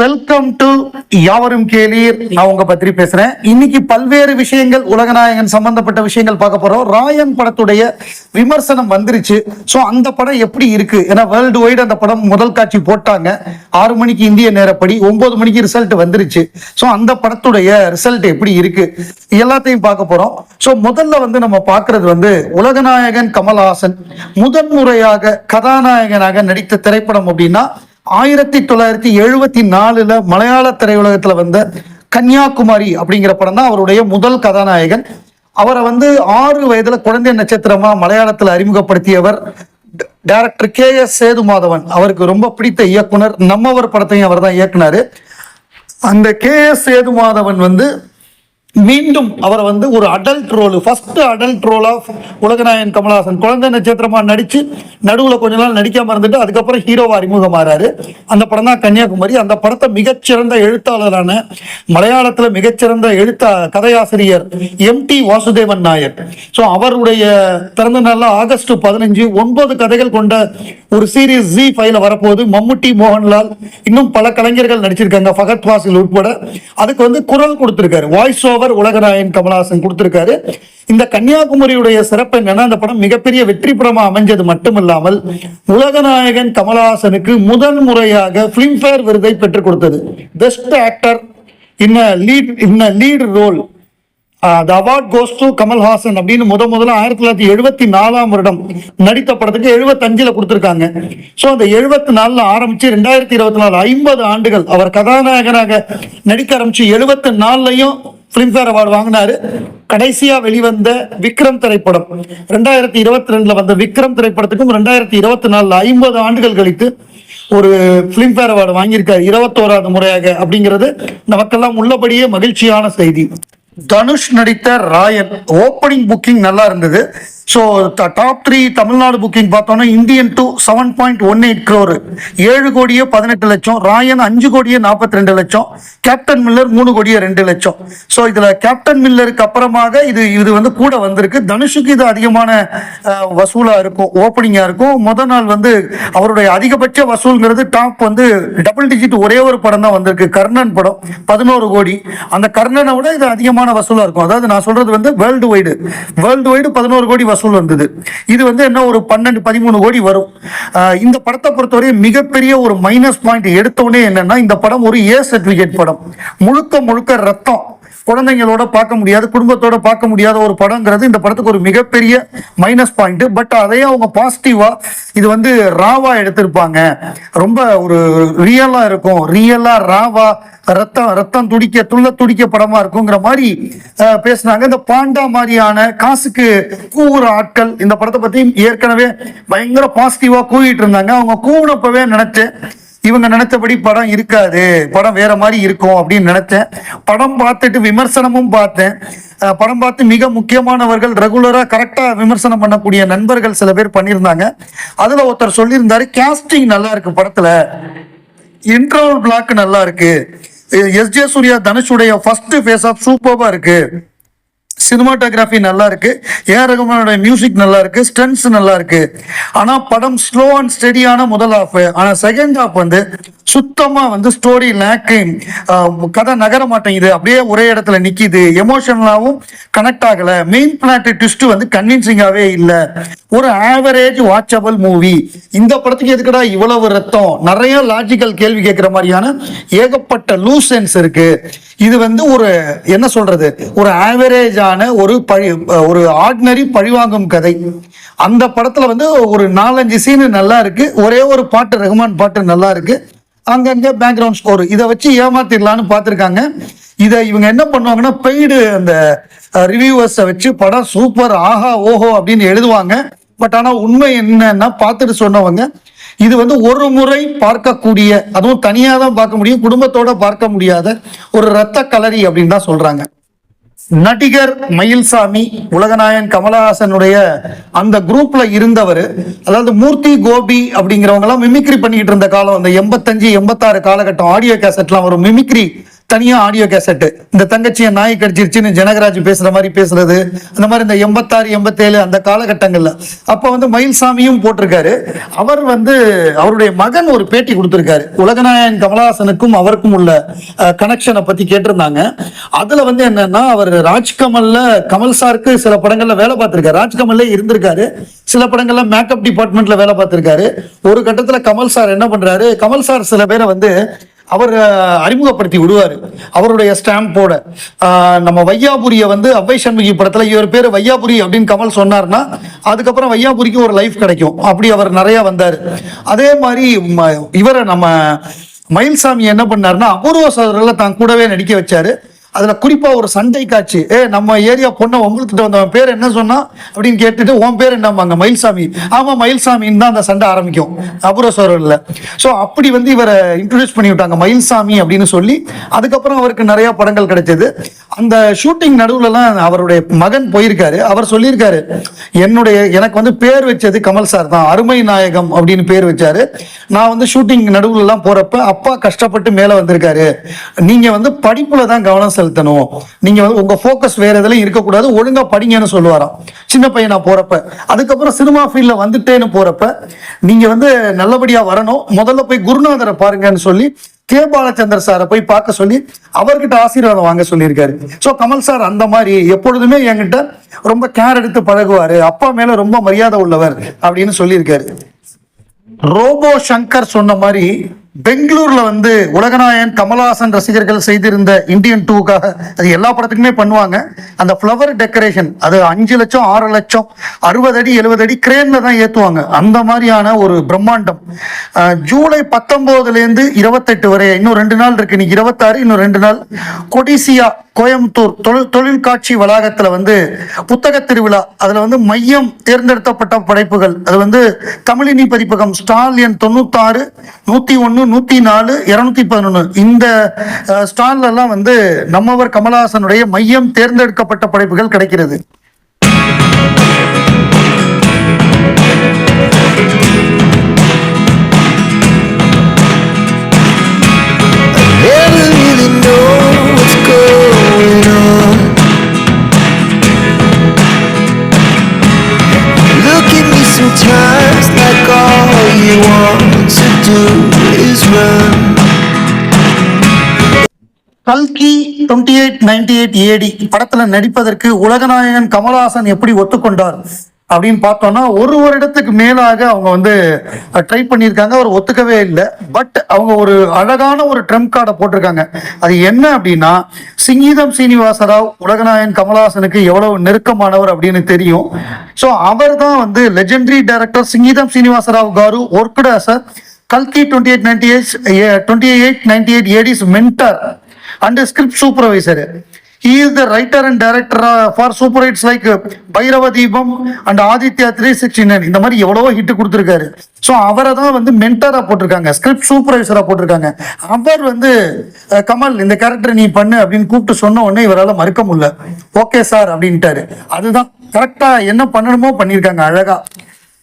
Welcome to யாவரும் கேளீர். நான் உங்க பத்திரி பேசுறேன். இன்னைக்கு பல்வேறு விஷயங்கள் உலகநாயகன் சம்பந்தப்பட்ட விஷயங்கள் பார்க்க போறோம். ராயன் படத்துடைய விமர்சனம் வந்துருச்சு. சோ அந்த படம் எப்படி இருக்கு? ஏன்னா வேர்ல்டு வைடு அந்த படம் முதல் காட்சி போட்டாங்க. ஆறு மணிக்கு இந்திய நேரப்படி ஒன்பது மணிக்கு ரிசல்ட் வந்துருச்சு. சோ அந்த படத்துடைய ரிசல்ட் எப்படி இருக்கு? எல்லாத்தையும் பார்க்க போறோம். சோ முதல்ல வந்து நம்ம பார்க்கறது வந்து உலகநாயகன் கமல்ஹாசன். முதன்முறையாக கதாநாயகனாக நடித்த திரைப்படம் அப்படின்னா ஆயிரத்தி தொள்ளாயிரத்தி எழுபத்தி நாலுல மலையாள திரையுலகத்துல வந்த கன்னியாகுமரி அப்படிங்கிற படம் தான் அவருடைய முதல் கதாநாயகன். அவரை வந்து ஆறு வயதுல குழந்தை நட்சத்திரமா மலையாளத்துல அறிமுகப்படுத்தியவர் டைரக்டர் கே எஸ் சேதுமாதவன். அவருக்கு ரொம்ப பிடித்த இயக்குனர் நம்மவர் படத்தையும் அவர் தான் இயக்குனாரு. அந்த கே எஸ் சேதுமாதவன் வந்து மீண்டும் அவரை வந்து ஒரு adult role first adult role of Ulaganayagan Kamal Haasan. குழந்தை நட்சத்திரமா நடிச்சு நடுவுல கொஞ்ச நாள் நடிக்காம இருந்துட்டு அதுக்கப்புறம் ஹீரோவா அறிமுகமாறாரு அந்த படம் தான் கன்னியாகுமரி. அந்த படத்தை மிகச்சிறந்த எழுத்தாளரான மலையாளத்துல மிகச்சிறந்த எழுத்தா கதையாசிரியர் M T Vasudevan Nair. So அவருடைய பிறந்த நாள்ல ஆகஸ்ட் பதினஞ்சு ஒன்பது கதைகள் கொண்ட ஒரு சீரீஸ் ஜி ஃபைவ்ல வரப்போகுது. மம்முட்டி மோகன்லால் இன்னும் பல கலைஞர்கள் நடிச்சிருக்காங்க. ஃபகத் வாசில் உட்பட. அதுக்கு வந்து குரல் கொடுத்திருக்காரு. வாய்ஸ் ஓவர் உலகநாயகன் கமலஹாசன் கொடுத்திருக்காரு. இந்த கன்னியாகுமரியுடைய சிறப்பு என்னன்னா அந்த படம் மிகப்பெரிய வெற்றி படமா அமைஞ்சது மட்டுமில்லாமல் உலகநாயகன் கமலஹாசனுக்கு முதன் முறையாக பிலிம்பேர் விருதை பெற்றுக் கொடுத்தது. Best actor in lead in lead role the award goes to Kamal Haasan அப்படின்னு முத முதல்ல ஆயிரத்தி தொள்ளாயிரத்தி எழுபத்தி நாலாம் வருடம் நடித்த படத்துக்கு எழுபத்தஞ்சில் கொடுத்துருக்காங்க. ஸோ அந்த எழுபத்தி நாலில் ஆரம்பித்து ரெண்டாயிரத்தி இருபத்தி நாலு ஐம்பது ஆண்டுகள் அவர் கதாநாயகனாக நடிக்க ஆரம்பித்து எழுபத்தி நாலுலையும் பிலிம்பேர் அவார்டு வாங்கினாரு. கடைசியா வெளிவந்த விக்ரம் திரைப்படம். ரெண்டாயிரத்தி இருபத்தி ரெண்டுல வந்த விக்ரம் திரைப்படத்துக்கும் ரெண்டாயிரத்தி இருபத்தி நாலுல ஐம்பது ஆண்டுகள் கழித்து ஒரு பிலிம்பேர் அவார்டு வாங்கியிருக்காரு. இருபத்தோராவது முறையாக அப்படிங்கிறது நமக்கெல்லாம் உள்ளபடியே மகிழ்ச்சியான செய்தி. தனுஷ் நடித்த ராயன் ஓப்பனிங் புக்கிங் நல்லா இருந்தது. So top three Tamil Nadu booking பார்த்தோன்னா Indian two seven point one eight crore ஏழு கோடியே பதினெட்டு லட்சம். ராயன் அஞ்சு கோடியே நாற்பத்தி ரெண்டு லட்சம். கேப்டன் மில்லர் மூணு கோடியே ரெண்டு லட்சம். ஸோ இதில் கேப்டன் மில்லருக்கு அப்புறமாக இது இது வந்து கூட வந்திருக்கு. தனுஷுக்கு இது அதிகமான வசூலாக இருக்கும். ஓப்பனிங்காக இருக்கும். முத நாள் வந்து அவருடைய அதிகபட்ச வசூல்ங்கிறது டாப் வந்து டபுள் டிஜிட் ஒரே ஒரு படம் தான் வந்திருக்கு. கர்ணன் படம் பதினோரு கோடி. அந்த கர்ணனை விட இது அதிகமான வசூலாக இருக்கும். அதாவது நான் சொல்றது வந்து வேர்ல்டு வைடு வேர்ல்டு வைடு பதினோரு கோடி வசூல் வந்தது. இது வந்து என்ன ஒரு பன்னெண்டு பதிமூணு கோடி வரும். இந்த படத்தை பொறுத்தவரை மிகப்பெரிய ஒரு மைனஸ் பாயிண்ட் எடுத்தோடனே என்னன்னா இந்த படம் ஒரு ஏ சர்டிபிகேட் படம். முழுக்க முழுக்க ரத்தம். குழந்தைங்களோட பார்க்க முடியாது குடும்பத்தோட பார்க்க முடியாத ஒரு படங்கிறது இந்த படத்துக்கு ஒரு மிகப்பெரிய மைனஸ் பாயிண்ட் பட் அதையே அவங்க பாசிட்டிவா இது வந்து ராவா எடுத்திருப்பாங்க. ரொம்ப ஒரு ரியலா இருக்கும். ரியலா ராவா ரத்தம் ரத்தம் துடிக்க துள்ள துடிக்க படமா இருக்குங்கிற மாதிரி பேசினாங்க பேசுனாங்க. இந்த பாண்டா மாதிரியான காசுக்கு கூவுற ஆட்கள் இந்த படத்தை பத்தி ஏற்கனவே பயங்கர பாசிட்டிவா கூவிட்டு இருந்தாங்க. அவங்க கூவினப்பவே நினைச்சேன். இவங்க நினைத்தபடி படம் இருக்காது. படம் வேற மாதிரி இருக்கும் அப்படின்னு நினைத்தேன். படம் பார்த்துட்டு விமர்சனமும் பார்த்தேன். படம் பார்த்து மிக முக்கியமானவர்கள் ரெகுலரா கரெக்டா விமர்சனம் பண்ணக்கூடிய நண்பர்கள் சில பேர் பண்ணியிருந்தாங்க. அதுல ஒருத்தர் சொல்லியிருந்தாரு கேஸ்டிங் நல்லா இருக்கு படத்துல. இன்டர்வல் பிளாக் நல்லா இருக்கு. எஸ். ஜே. சூர்யா தனுஷுடைய ஃபர்ஸ்ட் ஃபேஸ் ஆஃப் சூப்பராக இருக்கு. சினிமாட்டோகிராஃபி நல்லா இருக்கு. ஏஆர் ரகுமானோட மியூசிக் நல்லா இருக்கு. ஸ்டன்ஸ் நல்லா இருக்கு. ஆனா படம் ஸ்லோ அண்ட் ஸ்டெடியான முதல் ஹாஃப் ஆனா செகண்ட் ஹாஃப் வந்து சுத்தமா வந்து ஸ்டோரி லேக்கிங் கதை நகர மாட்டேங்குது. அப்படியே ஒரே இடத்துல நிக்குது. எமோஷனலாவும் கனெக்ட் ஆகல. மெயின் பிளாட் ட்விஸ்ட் வந்து கன்வின்சிங்காவே இல்லை. ஒரு ஆவரேஜ் வாட்சபிள் மூவி இந்த படத்துக்கு எதுக்கடா இவ்வளவு ரத்தம்? நிறைய லாஜிக்கல் கேள்வி கேட்கிற மாதிரியான ஏகப்பட்ட லூசன்ஸ் இருக்கு. இது வந்து ஒரு என்ன சொல்றது? ஒரு ஆவரேஜான ஒரு பழி ஒரு ஆர்டினரி பழிவாங்கும் கதை. அந்த படத்துல வந்து ஒரு நாலஞ்சு சீனு நல்லா இருக்கு. ஒரே ஒரு பாட்டு ரகுமான் பாட்டு நல்லா இருக்கு. அங்கங்கே பேக்ரவுண்ட் ஸ்கோர் இதை வச்சு ஏமாத்திடலான்னு பார்த்துருக்காங்க. இதை இவங்க என்ன பண்ணுவாங்கன்னா பெய்டு அந்த ரிவ்யூவர்ஸை வச்சு படம் சூப்பர் ஆஹா ஓஹோ அப்படின்னு எழுதுவாங்க. பட் ஆனால் உண்மை என்னன்னா பார்த்துட்டு சொன்னவங்க இது வந்து ஒரு முறை பார்க்கக்கூடிய அதுவும் தனியாக தான் பார்க்க முடியும் குடும்பத்தோட பார்க்க முடியாத ஒரு ரத்த கலரி அப்படின்னு தான் சொல்கிறாங்க நடிகர் மயில்சாமி உலகநாயகன் கமலஹாசனுடைய அந்த குரூப்ல இருந்தவர் அதாவது மூர்த்தி கோபி அப்படிங்கிறவங்க எல்லாம் மிமிக்ரி பண்ணிட்டு இருந்த காலம் அந்த எண்பத்தஞ்சு எண்பத்தாறு காலகட்டம் ஆடியோ கேசட்லாம் வரும். மிமிக்ரி தனியா ஆடியோ கேசட்டு இந்த தங்கச்சியை நாய் கடிச்சிருச்சுன்னு ஜனகராஜ் பேசுற மாதிரி பேசுறது. அந்த மாதிரி இந்த எண்பத்தாறு எண்பத்தேழு அந்த காலகட்டங்கள்ல. அப்ப வந்து மயில்சாமியும் போட்டிருக்காரு. அவர் வந்து அவருடைய மகன் ஒரு பேட்டி கொடுத்திருக்காரு. உலகநாயகன் கமலஹாசனுக்கும் அவருக்கும் உள்ள கனெக்ஷனை பத்தி கேட்டிருந்தாங்க. அதுல வந்து என்னன்னா அவர் ராஜ்கமல்ல கமல் சாருக்கு சில படங்கள்ல வேலை பார்த்திருக்காரு. ராஜ்கமல்ல இருந்திருக்காரு. சில படங்கள்ல மேக்கப் டிபார்ட்மெண்ட்ல வேலை பார்த்திருக்காரு. ஒரு கட்டத்துல கமல் சார் என்ன பண்றாரு? கமல் சார் சில பேரை வந்து அவர் அறிமுகப்படுத்தி விடுவார். அவருடைய ஸ்டாம்போட நம்ம வையாபுரியை வந்து அவ்வை சண்முகி படத்தில் இவர் பேர் வையாபுரி அப்படின்னு கமல் சொன்னார்னா அதுக்கப்புறம் வையாபுரிக்கு ஒரு லைஃப் கிடைக்கும். அப்படி அவர் நிறையா வந்தார். அதே மாதிரி ம- இவரை நம்ம மயில்சாமி என்ன பண்ணாருன்னா அபூர்வ சோதரில் தான் கூடவே நடிக்க வச்சாரு. அதுல குறிப்பா ஒரு சண்டை காட்சி. ஏ நம்ம ஏரியா பொண்ணை உங்களுக்கு வந்தவன் பேர் என்ன சொன்னா? அப்படின்னு கேட்டுட்டு உன் பேர் என்னம்பாங்க? மயில்சாமி. ஆமா மயில்சாமின்னு தான் அந்த சண்டை ஆரம்பிக்கும். அபூர்வ சோரில் ஸோ அப்படி வந்து இவரை இன்ட்ரடியூஸ் பண்ணி விட்டாங்க. மயில்சாமி அப்படின்னு சொல்லி அதுக்கப்புறம் அவருக்கு நிறைய படங்கள் கிடைச்சது. அந்த ஷூட்டிங் நடுவுலலாம் அவருடைய மகன் போயிருக்காரு. அவர் சொல்லியிருக்காரு என்னுடைய எனக்கு வந்து பேர் வச்சது கமல் சார் தான். அருமை நாயகம் அப்படின்னு பேர் வச்சாரு. நான் வந்து ஷூட்டிங் நடுவுல எல்லாம் போறப்ப அப்பா கஷ்டப்பட்டு மேல வந்திருக்காரு. நீங்க வந்து படிப்புல தான் கவனம் செலுத்தணும். நீங்க வந்து உங்க போக்கஸ் வேற எதுலையும் இருக்கக்கூடாது ஒழுங்கா படிங்கன்னு சொல்லுவாராம். சின்ன பையனா போறப்ப. அதுக்கப்புறம் சினிமா ஃபீல்ட்ல வந்துட்டேன்னு போறப்ப நீங்க வந்து நல்லபடியா வரணும். முதல்ல போய் குருநாதரை பாருங்கன்னு சொல்லி கே பாலச்சந்தர் சாரை போய் பார்க்க சொல்லி அவர்கிட்ட ஆசீர்வாதம் வாங்க சொல்லியிருக்காரு. ஸோ கமல் சார் அந்த மாதிரி எப்பொழுதுமே என்கிட்ட ரொம்ப கேர் எடுத்து பழகுவாரு. அப்பா மேல ரொம்ப மரியாதை உள்ளவர் அப்படின்னு சொல்லியிருக்காரு. ரோபோ சங்கர் சொன்ன மாதிரி பெங்களூர்ல வந்து உலகநாயன் கமலஹாசன் ரசிகர்கள் செய்திருந்த இந்தியன் டூக்காக அது எல்லா படத்துக்குமே பண்ணுவாங்க. அந்த ஃப்ளவர் டெக்கரேஷன் அது அஞ்சு லட்சம் ஆறு லட்சம் அறுபது அடி எழுபது அடி கிரேன்ல தான் ஏற்றுவாங்க அந்த மாதிரியான ஒரு பிரம்மாண்டம். ஜூலை பத்தொன்பதுலேருந்து இருபத்தெட்டு வரை இன்னும் ரெண்டு நாள் இருக்கு இன்னைக்கு இருபத்தாறு இன்னும் ரெண்டு நாள். கொடிசியா கோயம்புத்தூர் தொழில் தொழில் காட்சி வந்து புத்தக திருவிழா அதில் வந்து மையம் தேர்ந்தெடுக்கப்பட்ட படைப்புகள். அது வந்து தமிழினி பதிப்பகம் ஸ்டால் தொண்ணூத்தாறு தொண்ணூத்தாறு ஒன்று பதினொன்று நூத்தி நாலு இருநூத்தி பதினொன்னு. இந்த அஹ், வந்து நம்மவர் கமலஹாசனுடைய மையம் தேர்ந்தெடுக்கப்பட்ட படைப்புகள் கிடைக்கிறது. கல்கி twenty eight ninety eight AD படத்துல நடிப்பதற்கு உலகநாயகன் கமலஹாசன் எப்படி ஒத்துக்கொண்டார் அப்படின்னு பார்த்தோம்னா ஒரு வருடத்துக்கு மேலாக அவங்க வந்து ட்ரை பண்ணியிருக்காங்க. அவர் ஒத்துக்கவே இல்லை. பட் அவங்க ஒரு அழகான ஒரு ட்ரம்ப் கார்டை போட்டிருக்காங்க. அது என்ன அப்படின்னா சிங்கீதம் சீனிவாசராவ் உலகநாயகன் கமலஹாசனுக்கு எவ்வளவு நெருக்கமானவர் அப்படின்னு தெரியும். ஸோ அவர் தான் வந்து லெஜெண்டரி டைரக்டர் சிங்கீதம் சீனிவாசராவ் காரு ஒர்க்குடாசர் கல்கி twenty eight ninety eight twenty eight ninety eight AD's mentor and a script supervisor. He is the writer and director uh, for super Bhairava Deepam and Aditya three sixty nine இந்த மாதிரி எவ்வளவோ hit கொடுத்துருக்காரு. So அவரை தான் வந்து மென்டராக போட்டிருக்காங்க script சூப்பர்வைசராக போட்டிருக்காங்க. அவர் வந்து கமல் இந்த கேரக்டர் நீ பண்ணு அப்படின்னு கூப்பிட்டு சொன்ன உடனே இவரால் மறுக்க முடியல. ஓகே சார் அப்படின்ட்டாரு. அதுதான் கரெக்டாக என்ன பண்ணணுமோ பண்ணியிருக்காங்க அழகா.